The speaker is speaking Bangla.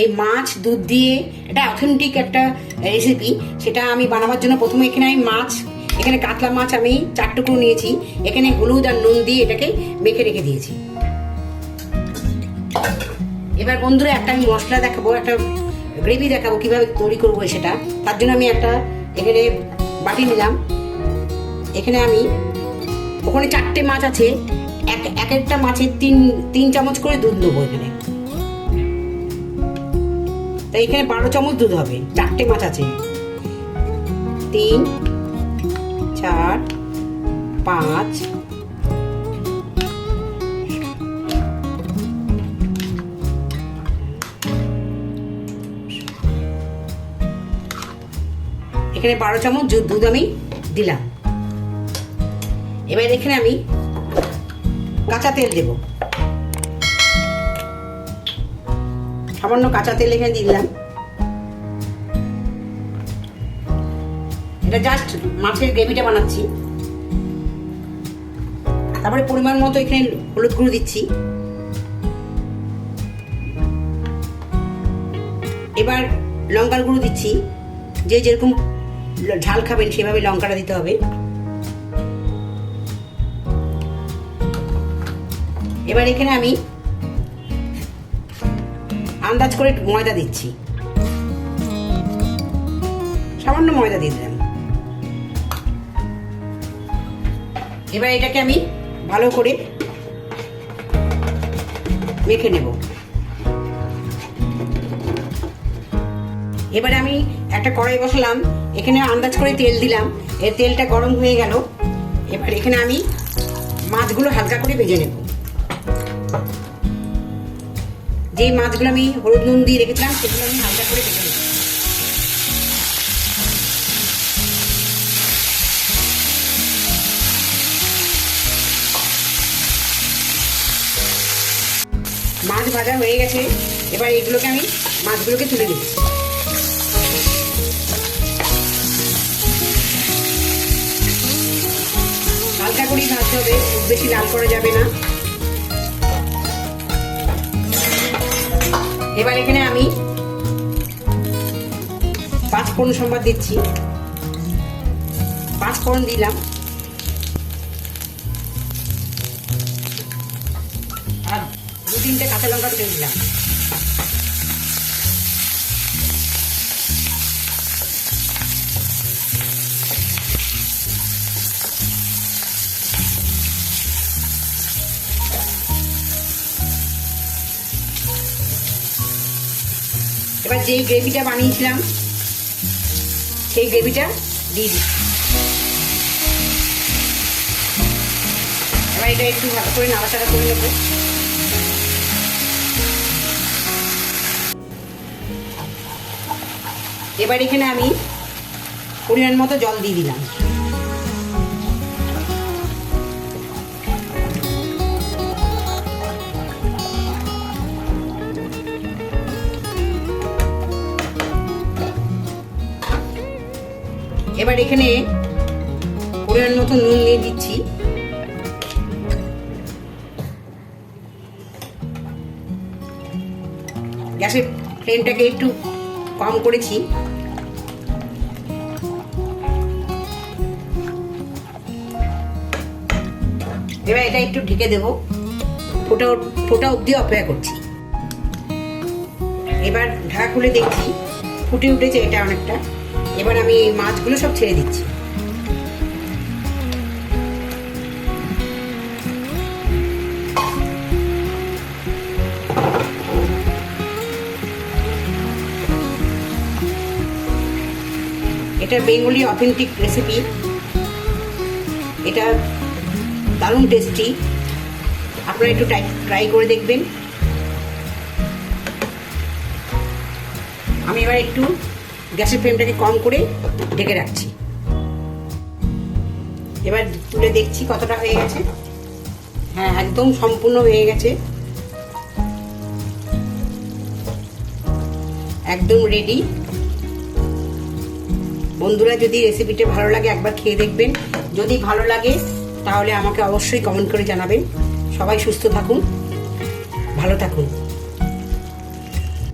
এই মাছ, দুধ দিয়ে এটা অথেন্টিক একটা রেসিপি সেটা আমি বানাবার জন্য প্রথমে এখানে আমি মাছ, এখানে কাতলা মাছ আমি চার টুকরো নিয়েছি, এখানে হলুদ আর নুন দিয়ে এটাকে মেখে রেখে দিয়েছি। এবার বন্ধুরা একটা আমি মশলা দেখাবো, একটা গ্রেভি দেখাবো, কীভাবে তৈরি করব সেটা। তার জন্য আমি একটা এখানে বাটি নিলাম। এখানে আমি, ওখানে চারটে মাছ আছে, এক এক একটা মাছের তিন তিন চামচ করে দুধ দেবো এখানে। তাই এখানে বারো চামচ দুধ হবে। চারটে মাছ আছে। তিন, চার, পাঁচ, এখানে বারো চামচ দুধ আমি দিলাম। এবার এখানে আমি কাঁচা তেল দেব। সামান্য কাঁচা তেল এখানে দিলাম। এটা জাস্ট মাছের গ্রেভিটা বানাচ্ছি। তারপরে পরিমাণ মতো এখানে হলুদ গুঁড়ো দিচ্ছি। এবার লঙ্কার গুঁড়ো দিচ্ছি। যে যেরকম ঝাল খাবেন সেভাবে লঙ্কাটা দিতে হবে। এবার এখানে আমি আন্দাজ করে ময়দা দিচ্ছি। সামান্য ময়দা দিয়ে দিলাম। এবার এটাকে আমি ভালো করে মেখে নেব। এবারে আমি একটা কড়াই বসালাম, এখানে আন্দাজ করে তেল দিলাম, এর তেলটা গরম হয়ে গেল। এবার এখানে আমি মাছগুলো হালকা করে ভেজে নেব। যে মাছগুলো আমি হলুদ নুন দিয়ে রেখেছিলাম, সেগুলো আমি হালকা করে ভেজে নেব। মাছ ভাজা হয়ে গেছে, এবার এগুলোকে আমি মাছগুলোকে তুলে দিচ্ছি হালকা করেই ভাজতে হবে, খুব বেশি লাল করা যাবে না। এবার এখানে আমি পাঁচ ফোড়ন সম্বাদ দিচ্ছি। পাঁচ দিলাম। আর দু তিনটে কাঁচা লঙ্কা কেটে দিলাম এবার যেই গ্রেভিটা বানিয়েছিলাম, সেই গ্রেভিটা দিয়ে দিচ্ছি এবার এটা একটু ভালো করে নাড়াচাড়া করে নেব। এবার এখানে আমি পরিমাণ মতো জল দিয়ে দিলাম। এবার এখানে পরিমাণ মতো নুন নিয়ে দিচ্ছি গ্যাসের ফ্লেমটাকে একটু কম করেছি। এবার এটা একটু ঢেকে দেবো। ফোটা ফোটা অবধি অপেক্ষা করছি। এবার ঢাকা খুলে দেখছি। ফুটে উঠেছে এটা অনেকটা। এবার আমি এই মাছগুলো সব ছেড়ে দিচ্ছি। এটা বেঙ্গলি অথেন্টিক রেসিপি। এটা দারুণ টেস্টি আপনারা একটু ট্রাই করে দেখবেন। আমি এবার একটু গ্যাসের ফ্লেমটাকে কম করে ঢেকে রাখছি। এবার তুলে দেখছি কতটা হয়ে গেছে। হ্যাঁ একদম সম্পূর্ণ হয়ে গেছে। একদম রেডি বন্ধুরা, যদি রেসিপিটা ভালো লাগে, একবার খেয়ে দেখবেন। যদি ভালো লাগে, তাহলে আমাকে অবশ্যই কমেন্ট করে জানাবেন। সবাই সুস্থ থাকুন, ভালো থাকুন।